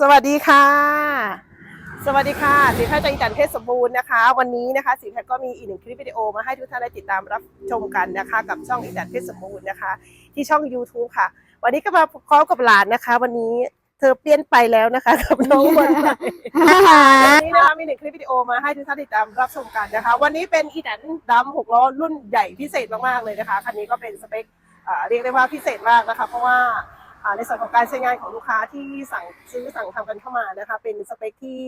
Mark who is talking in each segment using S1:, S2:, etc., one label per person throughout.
S1: สวัสดีค่ะ สวัสดีค่ะสีแพทย์จากอีจันเพชรสมบูรณ์นะคะ วันนี้นะคะสีแพทย์ก็มีอีกหนึ่งคลิปวิดีโอมาให้ทุกท่านได้ติดตามรับชมกันนะคะ กับช่องอีจันเพชรสมบูรณ์นะคะ ที่ช่อง YouTube ค่ะ วันนี้ก็มาพร้อมกับหลานนะคะ วันนี้เธอเปลี่ยนไปแล้วนะคะกับน้องวันใหม่วันนี้นะคะมีหนึ่งคลิปวิดีโอมาให้ทุกท่านติดตามรับชมกันนะคะ วันนี้เป็นอีจันดำหกล้อรุ่นใหญ่พิเศษมากๆเลยนะคะคันนี้ก็เป็นสเปคเรียกได้ว่าพิเศษมากนะคะ เพราะว่า ในส่วนของการใช้งานของลูกค้าที่สั่งซื้อสั่งทำกันเข้ามานะคะเป็นสเปคที่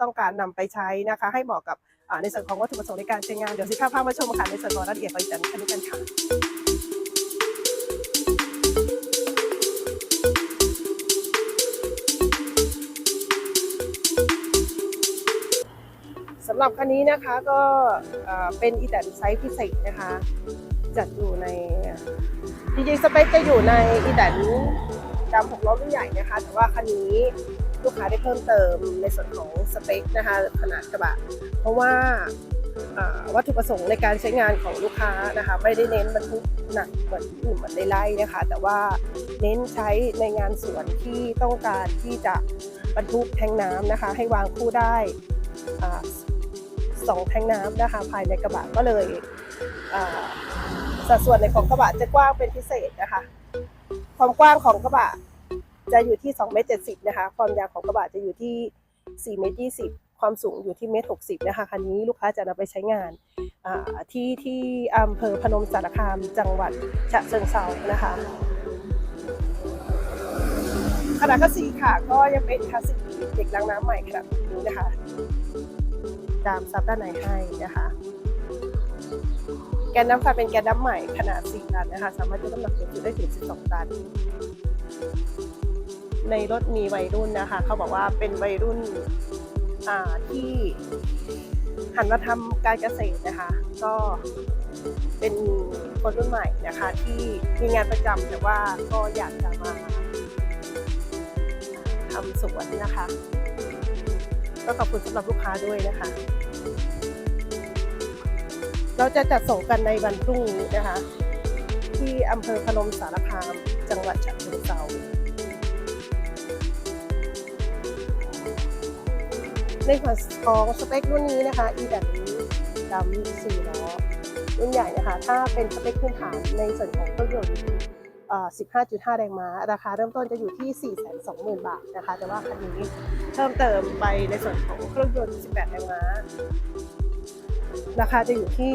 S1: ต้องการนำไปใช้นะคะ ให้เหมาะกับอ่าในส่วนของวัตถุประสงค์ในการใช้งานเดี๋ยวสิภาพภาพมาชมค่ะในส่วนของรายละเอียดไปจันคันนี้กันค่ะสำหรับคันนี้นะคะก็อ่าเป็นอีแตนไซส์พิเศษนะคะ จัดอยู่ในจริงๆสเปคจะอยู่ในอีแตน ดำหกล้อรุ่นใหญ่นะคะ แต่ว่าคันนี้ลูกค้าได้เพิ่มเติมในส่วนของสเปคนะคะขนาดกระบะ เพราะว่าวัตถุประสงค์ในการใช้งานของลูกค้านะคะไม่ได้เน้นบรรทุกหนักเหมือนเหมือนในไร่นะคะ แต่ว่าเน้นใช้ในงานสวนที่ต้องการที่จะบรรทุกแทงน้ำนะคะ ให้วางคู่ได้สองแทงน้ำนะคะภายในกระบะก็เลยสัดส่วนในของกระบะจะกว้างเป็นพิเศษนะคะ ความกว้างของกระบะ จะอยู่ที่2เมตร70นะคะ ความยาวของกระบะจะอยู่ที่4เมตร20 ความสูงอยู่ที่เมตร60นะคะ คันนี้ลูกค้าจะนำไปใช้งานที่ที่อำเภอพนมสารคาม จังหวัดฉะเชิงเทรานะคะขนาดคัสซีค่ะก็ยังเป็นคัสซีเด็กล้างน้ำใหม่ขนาดนี้นะคะ ตามซับด้านในให้นะคะ แกนน้ำไฟเป็นแกนน้ำใหม่ขนาด 4 ตันนะคะ สามารถยกน้ำหนักสูงสุดได้ถึง 12 ตัน ในรถมีวัยรุ่นนะคะ เขาบอกว่าเป็นวัยรุ่นที่หันมาทำการเกษตรนะคะ ก็เป็นคนรุ่นใหม่นะคะ ที่มีงานประจำแต่ว่าก็อยากจะมาทำสวนนะคะก็ขอบคุณสำหรับลูกค้าด้วยนะคะ เราจะจัดส่งกันในวันพรุ่งนี้นะคะ ที่อำเภอพนมสารคาม จังหวัดฉะเชิงเทรา ในส่วนของสเปครุ่นนี้นะคะอีแบบนี้ดำสี่ล้อรุ่นใหญ่นะคะ ถ้าเป็นสเปคพื้นฐานในส่วนของเครื่องยนต์15.5 แรงม้า ราคาเริ่มต้นจะอยู่ที่ 420,000 บาทนะคะ แต่ว่าคันนี้เพิ่มเติมไปในส่วนของเครื่องยนต์ 18 แรงม้า ราคาจะอยู่ที่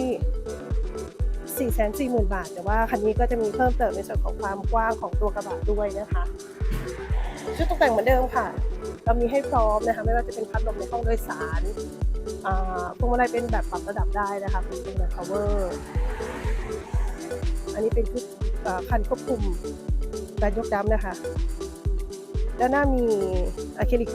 S1: 4 4 0 0 0 0 บาท แต่ว่าคันนี้ก็จะมีเพิ่มเติมในส่วนของความกว้างของตัวกระบะด้วยนะคะ ชุดตกแต่งเหมือนเดิมค่ะ เรามีให้พร้อมนะคะ ไม่ว่าจะเป็นพัดลมในห้องโดยสารอ่าพวงมาลัยเป็นแบบปรับระดับได้นะคะเป็นพวงมาลัย power อันนี้เป็นชุดคันควบคุมการยกดัมนะคะ ด้านหน้ามีอะคริลิก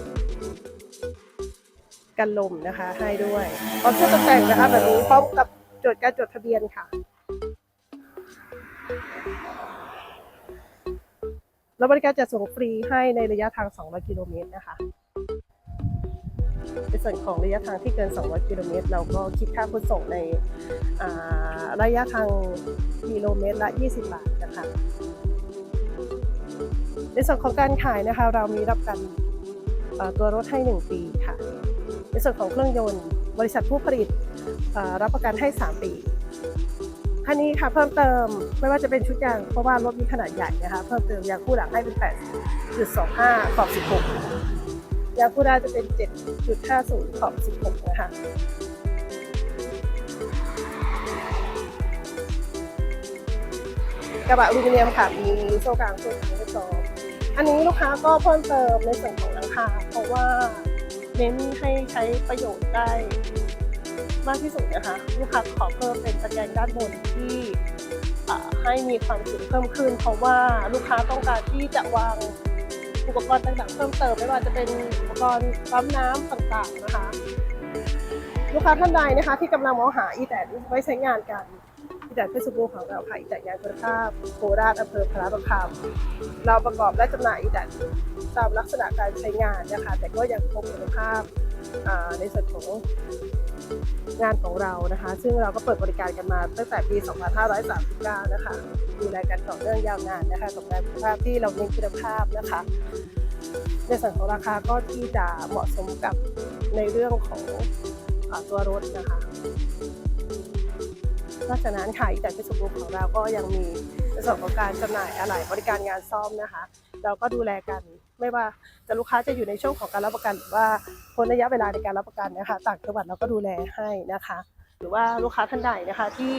S1: กันลมนะคะให้ด้วยพร้อมชุดตกแต่งนะคะแบบนี้พร้อมกับจดการจดทะเบียนค่ะ แล้วบริการจะส่งฟรีให้ในระยะทาง 200 กิโลเมตรนะคะในส่วนของระยะทางที่เกิน 200 กิโลเมตร เราก็คิดค่าขนส่งในระยะทางกิโลเมตรละ 20 บาทนะคะ ในส่วนของการขายนะคะ เรามีรับกันตัวรถให้ 1 ปีค่ะ ในส่วนของเครื่องยนต์ บริษัทผู้ผลิตรับประกันให้ 3 ปี คันนี้ค่ะเพิ่มเติมไม่ว่าจะเป็นชุดยางเพราะว่ารถมีขนาดใหญ่นะคะเพิ่มเติมยางคู่หลังให้เป็น 8.25 ขอบ 16 ยางคู่หน้าจะเป็น 7.50 ขอบ 16 นะคะกระบะอลูมิเนียมค่ะมีโซ่กลางโซ่กลางเรียบร้อยอันนี้ลูกค้าก็เพิ่มเติมในส่วนของหลังคาเพราะว่าเน้นให้ใช้ประโยชน์ได้ มากที่สุดนะคะลูกค้าขอเพิ่มเป็นตะแกรงด้านบนที่ให้มีความสูงเพิ่มขึ้น เพราะว่าลูกค้าต้องการที่จะวางอุปกรณ์ต่างๆเพิ่มเติมไม่ว่าจะเป็นอุปกรณ์ปั๊มน้ำต่างๆนะคะ ลูกค้าท่านใดนะคะ ที่กำลังมองหาอีแตนไว้ใช้งานกันอีแตนเพชรบูรณ์ของเราค่ะอีแตนยางคุณภาพโคราชอำเภอพระประคำเราประกอบและจำหน่ายอีแตนตามลักษณะการใช้งานนะคะ แต่ก็ยังคงคุณภาพในส่วนของ งานของเรานะคะ ซึ่งเราก็เปิดบริการกันมาตั้งแต่ปี 2539 นะคะดูแลกันต่อเนื่องยาวนานนะคะกับงานคุณภาพที่เราเน้นคุณภาพนะคะ ในส่วนของราคาก็ที่จะเหมาะสมกับในเรื่องของอตัวรถนะคะนอกจากนั้นค่ะอีกแต่ที่สุดของเราก็ยังมี ในส่วนของการจำหน่ายอะไหล่บริการงานซ่อมนะคะ เราก็ดูแลกันไม่ว่าจะลูกค้าจะอยู่ในช่วงของการรับประกันหรือว่าพ้นระยะเวลาในการรับประกันนะคะต่างจังหวัดเราก็ดูแลให้นะคะ หรือว่าลูกค้าท่านใดนะคะที่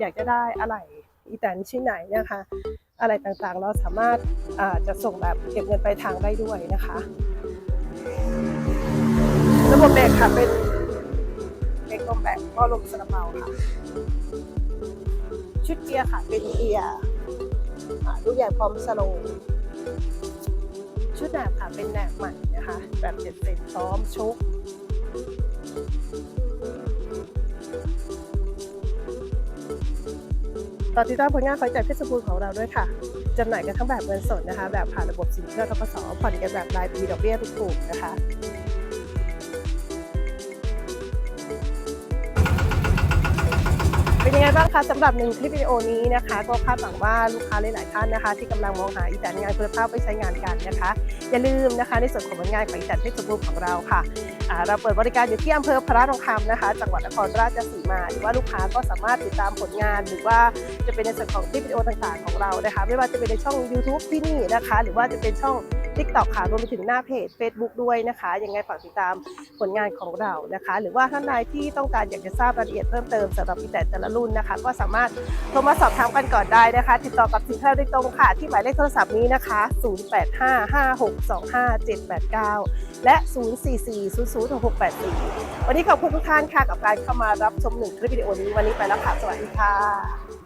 S1: อยากจะได้อะไหล่อีแตนชิ้นไหนนะคะ อะไรต่างๆ เราสามารถจะส่งแบบเก็บเงินไปลายทางได้ด้วยนะคะ ระบบเบรกค่ะเป็นเบรกลมแบบก็ลมสลับเบาค่ะ ชุดเกียร์ค่ะเป็นเกียร์ อ่าลูกใหญ่พร้อมสโลว์ชุดแหนบค่ะเป็นแหนบใหม่นะคะ แบบเจ็ดเซนพร้อมชุกตอนติดตามผลงานของจากเพชรบูรณ์ของเราด้วยค่ะ จำหน่ายกันทั้งแบบเงินสดนะคะ แบบผ่านระบบสินเชื่อทกสผ่อนกันแบบรายปีดอกเบี้ยถูกๆนะคะ เป็นยังไงบ้างคะสำหรับหนึ่งคลิปวิดีโอนี้นะคะ ก็คาดหวังว่าลูกค้าหลายๆท่านนะคะ ที่กำลังมองหาอีแตนงานคุณภาพไปใช้งานกันนะคะ อย่าลืมนะคะ ในส่วนของผลงานของอีแตนเพชรบูรณ์ของเราค่ะเราเปิดบริการอยู่ที่อำเภอพระทองคำนะคะ จังหวัดนครราชสีมาหรือว่าลูกค้าก็สามารถติดตามผลงาน หรือว่าจะเป็นในส่วนของคลิปวิดีโอต่างๆของเรานะคะ ไม่ว่าจะเป็นในช่อง YouTube ที่นี่นะคะ หรือว่าจะเป็นช่อง TikTok ค่ะรวมไปถึงหน้าเพจ Facebook ด้วยนะคะยังไงฝากติดตามผลงานของเรานะคะ หรือว่าท่านใดที่ต้องการอยากจะทราบรายละเอียดเพิ่มเติมสำหรับอีแต่แต่ละรุ่นนะคะ ก็สามารถโทรมาสอบถามกันก่อนได้นะคะ ติดต่อกับสินค้าโดยตรงค่ะ ที่หมายเลขโทรศัพท์นี้นะคะ 0855625789 และ 044006684 วันนี้ขอบคุณทุกท่านค่ะกับการเข้ามารับชมหนึ่งคลิปวิดีโอนี้วันนี้ไปแล้วค่ะสวัสดีค่ะ